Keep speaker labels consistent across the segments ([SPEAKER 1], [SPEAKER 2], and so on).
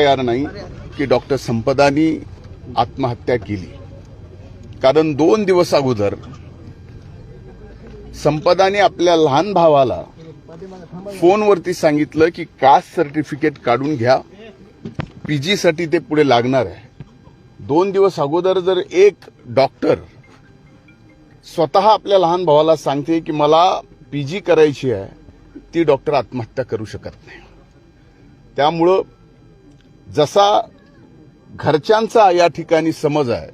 [SPEAKER 1] तयार नाही की डॉक्टर संपदानी आत्महत्या केली. कारण दोन दिवस अगोदर संपदाने आपल्या लहान भावाला फोनवरती सांगितलं की कास्ट सर्टिफिकेट काढून घ्या पीजी साठी ते पुढे लागणार आहे. दोन दिवस अगोदर जर एक डॉक्टर स्वतः आपल्या लहान भावाला सांगते की मला पीजी करायची आहे ती डॉक्टर आत्महत्या करू शकत नाही. त्यामुळं जसा घरच्यांचा या ठिकाणी समज आहे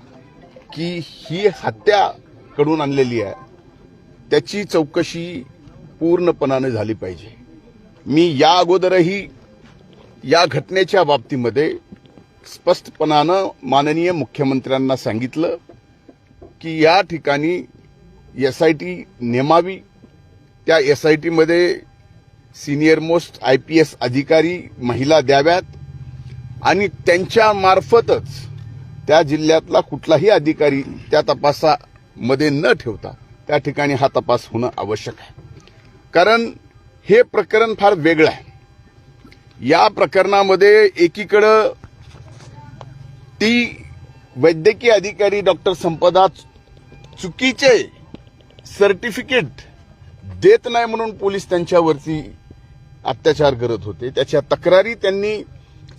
[SPEAKER 1] की ही हत्या कडून आणलेली आहे त्याची चौकशी पूर्णपणाने झाली पाहिजे. मी या अगोदरही या घटनेच्या बाबतीमध्ये स्पष्टपणानं माननीय मुख्यमंत्र्यांना सांगितलं की या ठिकाणी एस आय टी नेमावी. त्या एस आय टीमध्ये senior most I P S अधिकारी महिला द्याव्यात. आणि त्यांच्यामार्फतच त्या जिल्ह्यातला कुठलाही अधिकारी त्या तपासामध्ये न ठेवता त्या ठिकाणी हा तपास होणं आवश्यक आहे. कारण हे प्रकरण फार वेगळं आहे. या प्रकरणामध्ये एकीकडं ती वैद्यकीय अधिकारी डॉक्टर संपदा चुकीचे सर्टिफिकेट देत नाही म्हणून पोलीस त्यांच्यावरती अत्याचार करत होते. त्याच्या तक्रारी त्यांनी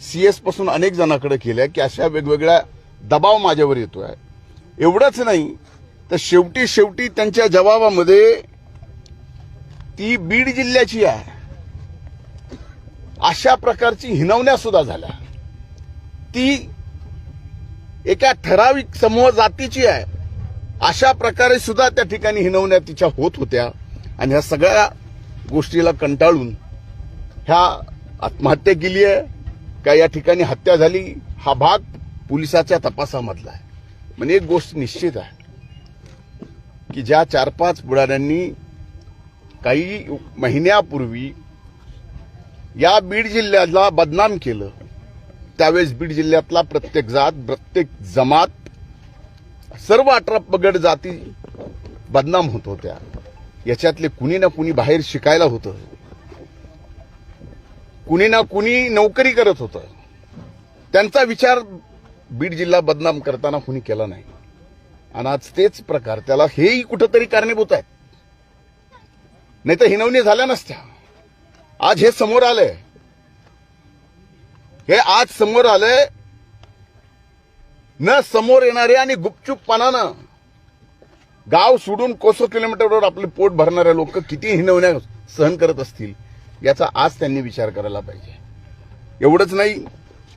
[SPEAKER 1] सीएसपासून अनेक जणांकडे केल्या की अशा वेगवेगळ्या दबाव माझ्यावर येतोय. एवढंच नाही तर शेवटी शेवटी त्यांच्या जबाबामध्ये ती बीड जिल्ह्याची आहे. अशा प्रकारची हिनवण्या सुद्धा झाल्या. ती एका ठराविक समूह जातीची आहे. अशा प्रकारे सुद्धा त्या ठिकाणी हिनवण्या तिच्या होत होत्या. आणि ह्या सगळ्या गोष्टीला कंटाळून ह्या आत्महत्या केली आहे. का या ठिकाणी हत्या झाली हा भाग पोलिसाच्या तपासामधला आहे. म्हणजे एक गोष्ट निश्चित आहे की ज्या चार पाच बुडाऱ्यांनी काही महिन्यापूर्वी या बीड जिल्ह्याला बदनाम केलं त्यावेळेस बीड जिल्ह्यातला प्रत्येक जात प्रत्येक जमात सर्व अठरा पगड जाती बदनाम होत होत्या. याच्यातले कुणी ना कुणी बाहेर शिकायला होतं. कुणी ना कुणी नोकरी करत होतं. त्यांचा विचार बीड जिल्हा बदनाम करताना कुणी केला नाही. आणि आज तेच प्रकार त्याला हेही कुठंतरी कारणीभूत आहेत. नाही तर हिनवणी झाल्या नसत्या. आज हे समोर आलंय. हे आज समोर आलंय. न समोर येणारे आणि गुपचूपपणानं गाव सोडून कोसो किलोमीटरवर आपले पोट भरणारे लोक किती हिनवण्या सहन करत असतील. याचा आज त्यांनी विचार करायला पाहिजे. एवढंच नाही